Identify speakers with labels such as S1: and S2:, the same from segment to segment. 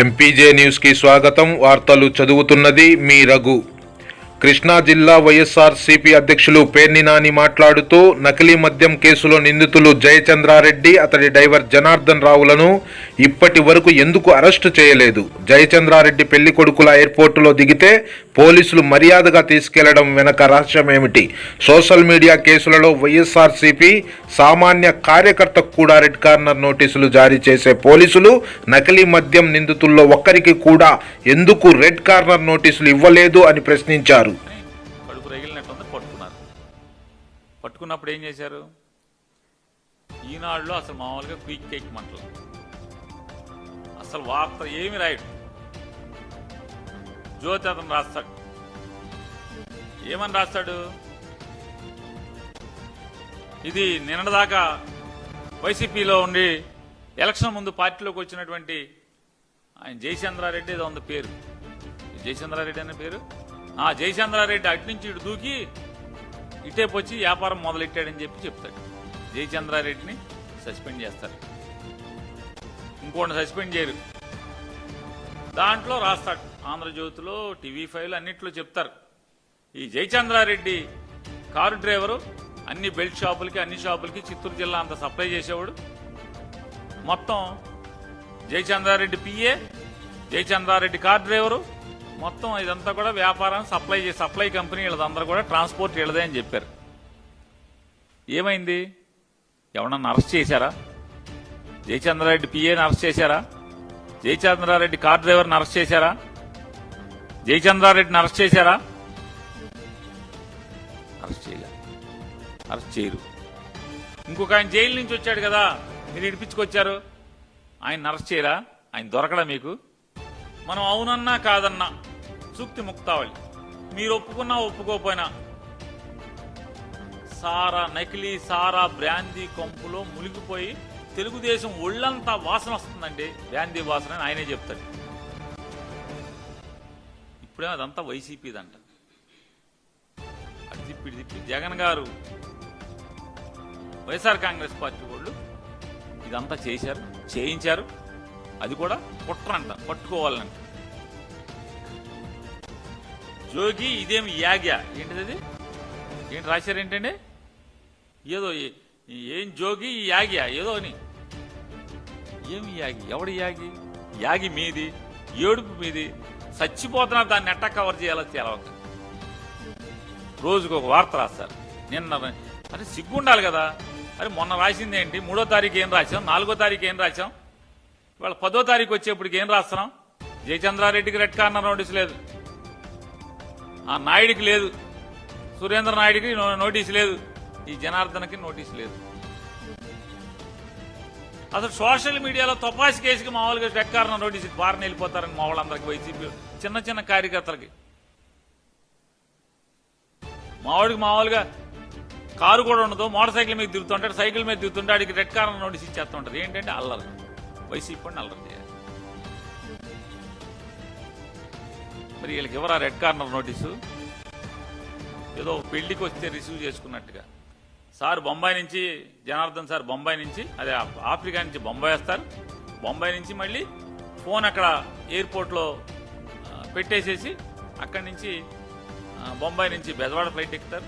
S1: MPJ న్యూస్కి స్వాగతం. వార్తలు చదువుతున్నది మీ రఘు. కృష్ణా జిల్లా వైఎస్ఆర్ సిపి అధ్యక్షులు పేర్ని నాని మాట్లాడుతూ నకిలీ మద్యం కేసులో నిందితులు జయచంద్రారెడ్డి అతడి డ్రైవర్ జనార్దన్ రావులను ఇప్పటి వరకు ఎందుకు అరెస్టు చేయలేదు? జయచంద్రారెడ్డి పెళ్ళి కొడుకుల ఎయిర్పోర్టులో దిగితే పోలీసులు మర్యాదగా తీసుకెళ్ళడం వెనక రహస్యమేమిటి? సోషల్ మీడియా కేసులలో వైఎస్ఆర్సీపీ సామాన్య కార్యకర్తకు కూడా రెడ్ కార్నర్ నోటీసులు జారీ చేసే పోలీసులు నకిలీ మద్యం నిందితుల్లో ఒక్కరికి కూడా ఎందుకు రెడ్ కార్నర్ నోటీసులు ఇవ్వలేదు అని ప్రశ్నించారు.
S2: పట్టుకున్నప్పుడు ఏం చేశారు? ఈనాడులో అసలు మామూలుగా క్విక్ కేక్ మంటలు. అసలు వార్త ఏమి రాయడు. జ్యోతి అతను రాస్తాడు. ఏమని రాస్తాడు? ఇది నిన్నదాకా వైసీపీలో ఉండి ఎలక్షన్ ముందు పార్టీలోకి వచ్చినటువంటి ఆయన జయచంద్రారెడ్డి ఏదో ఉంది పేరు. జయచంద్రారెడ్డి అనే పేరు? ఆ జయచంద్రారెడ్డి అటు నుంచి ఇటు దూకి ఇటేపు వచ్చి వ్యాపారం మొదలెట్టాడని చెప్పి చెప్తాడు. జయచంద్రారెడ్డిని సస్పెండ్ చేస్తారు. ఇంకోటి సస్పెండ్ చేయరు. దాంట్లో రాస్తాడు. ఆంధ్రజ్యోతిలో టీవీ ఫైవ్ అన్నింటిలో చెప్తారు. ఈ జయచంద్రారెడ్డి కారు డ్రైవరు అన్ని బెల్ట్ షాపులకి అన్ని షాపులకి చిత్తూరు జిల్లా అంతా సప్లై చేసేవాడు. మొత్తం Jayachandra Reddy PA Jayachandra Reddy car driver. మొత్తం ఇదంతా కూడా వ్యాపారాన్ని సప్లై చేసి సప్లై కంపెనీ వీళ్ళదందరూ కూడా ట్రాన్స్పోర్ట్ వీళ్ళదే అని చెప్పారు. ఏమైంది? ఎవరన్నా అరెస్ట్ చేశారా? జయచంద్రారెడ్డి పిఏని అరెస్ట్ చేశారా? జయచంద్రారెడ్డి కార్ డ్రైవర్ని అరెస్ట్ చేశారా? జయచంద్రారెడ్డిని అరెస్ట్ చేశారా? అరెస్ట్ చేయలే. అరెస్ట్ చేయరు. ఇంకొక ఆయన జైలు నుంచి వచ్చాడు కదా మీరు ఇడిపించుకొచ్చారు. ఆయన అరెస్ట్ చేయరా? ఆయన దొరకడా మీకు? మనం అవునన్నా కాదన్నా సూక్తి ముక్తావళి. మీరు ఒప్పుకున్నా ఒప్పుకోపోయినా సారా నకిలీ సారా బ్రాందీ కొంపులో మునిగిపోయి తెలుగుదేశం ఒళ్ళంతా వాసన వస్తుందండి. బ్రాందీ వాసన అని ఆయనే చెప్తాడు. ఇప్పుడే అదంతా వైసీపీదంట అటు తిప్పి తిప్పి. జగన్ గారు వైఎస్ఆర్ కాంగ్రెస్ పార్టీ వాళ్ళు ఇదంతా చేశారు చేయించారు. అది కూడా కుట్రంట పట్టుకోవాలంట. జోగి ఇదేమి యాగ్యా? ఏంటిది అది? ఏంటి రాశారు ఏంటండి? ఏదో ఏం జోగి ఈ యాగ్యా? ఏదో అని. ఏమి యాగి? ఎవడి యాగి? యాగి మీది ఏడుపు మీది చచ్చిపోతున్నా దాన్ని ఎట్టా కవర్ చేయాలో తెలవక రోజుకు ఒక వార్త రాస్తారు నిన్న అరే సిగ్గుండాలి కదా. అరే మొన్న రాసింది ఏంటి? మూడో తారీఖు ఏం రాసాం నాలుగో తారీఖు ఏం రాసాం ఇవాళ పదో తారీఖు వచ్చేప్పటికి ఏం రాస్తున్నాం? జయచంద్రారెడ్డికి రెడ్ కార్నర్ నోటీస్ లేదు. ఆ నాయుడికి లేదు. సురేంద్ర నాయుడికి నోటీస్ లేదు. ఈ జనార్దన్కి నోటీస్ లేదు. అసలు సోషల్ మీడియాలో తపాసి కేసుకి మామూలుగా రెడ్ కార్నర్ నోటీస్ బారిన వెళ్ళిపోతారని మావాళ్ళందరికి వైసీపీ చిన్న చిన్న కార్యకర్తలకి. మావాడికి మామూలుగా కారు కూడా ఉండదు మోటార్ సైకిల్ మీద తిరుగుతుంటాడు సైకిల్ మీద తిరుగుతుంటే ఆడికి రెడ్ కార్నర్ నోటీస్ ఇచ్చేస్తుంటారు ఏంటంటే అల్లరి. వైసీపీ పడిన అల్లరి చేయాలి. మరి వీళ్ళకి ఎవరా రెడ్ కార్నర్ నోటీసు? ఏదో పెళ్ళికి వస్తే రిసీవ్ చేసుకున్నట్టుగా. సార్ బొంబాయి నుంచి జనార్దన్ సార్ బొంబాయి నుంచి అదే ఆఫ్రికా నుంచి బొంబాయి వస్తారు. బొంబాయి నుంచి మళ్ళీ ఫోన్ అక్కడ ఎయిర్పోర్ట్లో పెట్టేసేసి అక్కడి నుంచి బొంబాయి నుంచి బెజవాడ ఫ్లైట్ ఎక్కుతారు.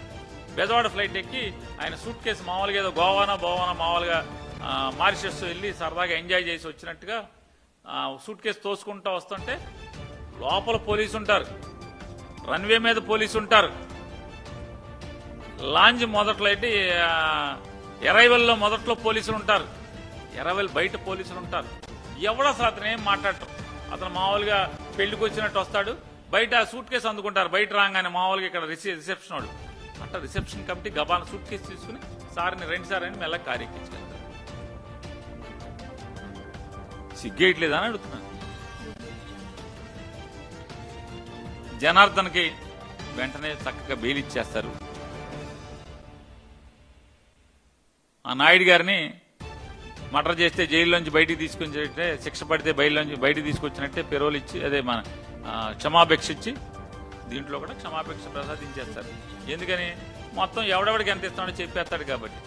S2: బెజవాడ ఫ్లైట్ ఎక్కి ఆయన సూట్ కేసు మామూలుగా ఏదో గోవానా బోవానా మామూలుగా మారిషస్ వెళ్ళి సరదాగా ఎంజాయ్ చేసి వచ్చినట్టుగా సూట్ కేసు తోసుకుంటూ వస్తుంటే లోపల పోలీసు ఉంటారు రన్వే మీద పోలీసు ఉంటారు లాంజ్ మొదట్లో అయితే ఎరైవల్లో మొదట్లో పోలీసులు ఉంటారు ఎరైవల్ బయట పోలీసులు ఉంటారు ఎవడు అసలు అతను ఏం మాట్లాడటం? అతను మామూలుగా పెళ్ళికి వచ్చినట్టు వస్తాడు బయట సూట్ కేసు అందుకుంటారు బయట రాగానే మామూలుగా ఇక్కడ రిసె- రిసెప్షన్ వాడు అంటే రిసెప్షన్ కమిటీ గబాన సూట్ కేసు తీసుకుని సార్ని రెండు సార్ అని మెల్ల కారెక్కించుకెళ్తారు సిగ్గేయట్లేదా అని అడుగుతున్నాను జనార్దన్కి వెంటనే చక్కగా బెయిల్ ఇచ్చేస్తారు. ఆ నాయుడు గారిని మర్డర్ చేస్తే జైల్లోంచి బయటికి తీసుకొచ్చినట్టే శిక్ష పడితే బయలులోంచి బయటికి తీసుకొచ్చినట్టే పెరోలు ఇచ్చి అదే మన క్షమాపేక్ష ఇచ్చి దీంట్లో కూడా క్షమాపేక్ష ప్రసాదించేస్తారు. ఎందుకని? మొత్తం ఎవడెవడికి ఎంత ఇస్తాడో చెప్పేస్తాడు కాబట్టి.